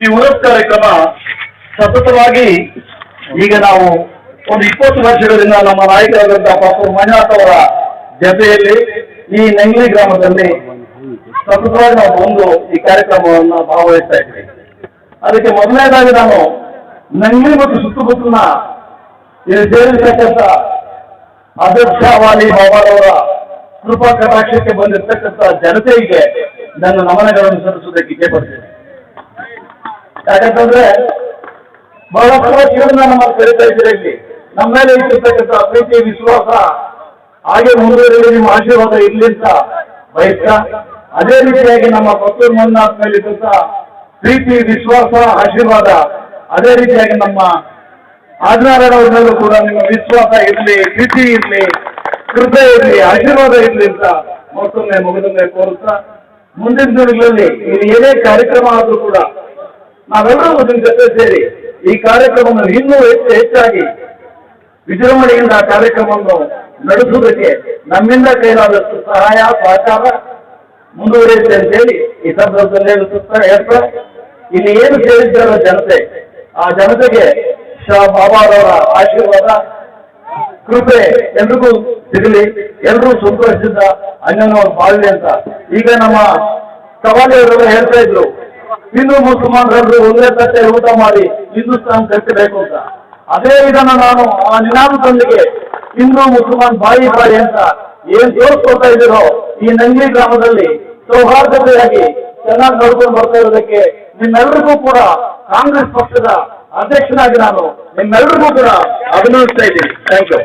ಈ ಉರಸ್ ಕಾರ್ಯಕ್ರಮ ಸತತವಾಗಿ ಈಗ ನಾವು ಒಂದು ಇಪ್ಪತ್ತು ವರ್ಷಗಳಿಂದ ನಮ್ಮ ನಾಯಕರಾದಂತಹ ಪಾಪು ಮಂಜುನಾಥ್ ಅವರ ಜತೆಯಲ್ಲಿ ಈ ನಂಗ್ಲಿ ಗ್ರಾಮದಲ್ಲಿ ಸತತವಾಗಿ ನಾವು ಬಂದು ಈ ಕಾರ್ಯಕ್ರಮವನ್ನು ಭಾಗವಹಿಸ್ತಾ ಇದ್ವಿ ಅದಕ್ಕೆ ಮೊದಲನೇದಾಗಿ ನಾನು ನಂಗ್ಲಿ ಮತ್ತು ಸುತ್ತಮುತ್ತಲಿನ ಸೇರಿರ್ತಕ್ಕಂಥ ವಾಲಿ ಬಾಬಾರವರ ಕೃಪಾ ಕಟಾಕ್ಷಕ್ಕೆ ಬಂದಿರತಕ್ಕಂಥ ಜನತೆಗೆ ನನ್ನ ನಮನಗಳನ್ನು ಸಲ್ಲಿಸುವುದಕ್ಕೆ ಇಚ್ಛೆಪಡ್ತೇನೆ ಯಾಕಂತಂದ್ರೆ ಬಹಳಷ್ಟು ಜೀವನ ನಮ್ಮ ಕರಿತಾ ಇದ್ದೀರಿ ಇಲ್ಲಿ. ನಮ್ಮ ಮೇಲೆ ಇಟ್ಟಿರ್ತಕ್ಕಂಥ ಪ್ರೀತಿ, ವಿಶ್ವಾಸ ಹಾಗೆ ಮುಂದುವರಿಯಲಿ ನಿಮ್ಮ ಆಶೀರ್ವಾದ ಇರಲಿ ಅಂತ ಬಯಸ್ತಾ. ಅದೇ ರೀತಿಯಾಗಿ ನಮ್ಮ ಪತ್ತೂರು ಮಂಜುನಾಥ್ ಮೇಲೆ ಇದ್ದಂತ ಪ್ರೀತಿ, ವಿಶ್ವಾಸ, ಆಶೀರ್ವಾದ, ಅದೇ ರೀತಿಯಾಗಿ ನಮ್ಮ ಅವ್ರ ಮೇಲೂ ಕೂಡ ನಿಮ್ಮ ವಿಶ್ವಾಸ ಇರಲಿ, ಪ್ರೀತಿ ಇರಲಿ, ಕೃಪೆ ಇರಲಿ, ಆಶೀರ್ವಾದ ಇರಲಿ ಅಂತ ಮತ್ತೊಮ್ಮೆ ಮುಗಿದೊಮ್ಮೆ ಕೋರುತ್ತಾ, ಮುಂದಿನ ದಿನಗಳಲ್ಲಿ ಇದು ಏನೇ ಕಾರ್ಯಕ್ರಮ ಆದರೂ ಕೂಡ ನಾವೆಲ್ಲರೂ ನಿಮ್ಮ ಜೊತೆ ಸೇರಿ ಈ ಕಾರ್ಯಕ್ರಮವನ್ನು ಇನ್ನೂ ಹೆಚ್ಚು ಹೆಚ್ಚಾಗಿ ವಿಜೃಂಭಣೆಯಿಂದ ಆ ಕಾರ್ಯಕ್ರಮವನ್ನು ನಡೆಸುವುದಕ್ಕೆ ನಮ್ಮಿಂದ ಕೈಲಾದಷ್ಟು ಸಹಾಯ, ಸಹಕಾರ ಮುಂದುವರಿಯುತ್ತೆ ಅಂತೇಳಿ ಈ ಸಂದರ್ಭದಲ್ಲಿ ಹೇಳುತ್ತಾ ಹೇಳ್ತಾ, ಇಲ್ಲಿ ಏನು ಸೇರಿದ್ದಾರೋ ಜನತೆ, ಆ ಜನತೆಗೆ ಶಾ ಬಾಬಾರವರ ಆಶೀರ್ವಾದ, ಕೃಪೆ ಎಲ್ರಿಗೂ ಸಿಗಲಿ ಎಲ್ಲರೂ ಸಂತೋಷದಿಂದ ಅನ್ಯನವರು ಬಾಳಲಿ ಅಂತ. ಈಗ ನಮ್ಮ ಸವಾಲಿಯವರೆಲ್ಲ ಹೇಳ್ತಾ ಇದ್ರು ಹಿಂದೂ ಮುಸಲ್ಮಾನರೆಲ್ಲರೂ ಒಂದೇ ತಟ್ಟೆ ಊಟ ಮಾಡಿ ಹಿಂದೂಸ್ತಾನ್ ಕಟ್ಟಬೇಕು ಅಂತ. ಅದೇ ವಿಧಾನ ನಾನು ಆ ನಿನಾದದೊಂದಿಗೆ ಹಿಂದೂ ಮುಸಲ್ಮಾನ್ ಬಾಯಿ ಬಾಯಿ ಅಂತ ಏನ್ ತೋರಿಸ್ಕೊಳ್ತಾ ಇದ್ದೀರೋ ಈ ನಂಗಿ ಗ್ರಾಮದಲ್ಲಿ ಸೌಹಾರ್ದತೆಯಾಗಿ ಚೆನ್ನಾಗಿ ನೋಡ್ಕೊಂಡು ಬರ್ತಾ ಇರೋದಕ್ಕೆ ನಿಮ್ಮೆಲ್ಲರಿಗೂ ಕೂಡ ಕಾಂಗ್ರೆಸ್ ಪಕ್ಷದ ಅಧ್ಯಕ್ಷನಾಗಿ ನಾನು ನಿಮ್ಮೆಲ್ಲರಿಗೂ ಕೂಡ ಅಭಿನಂದಿಸ್ತಾ ಇದ್ದೀನಿ. Thank you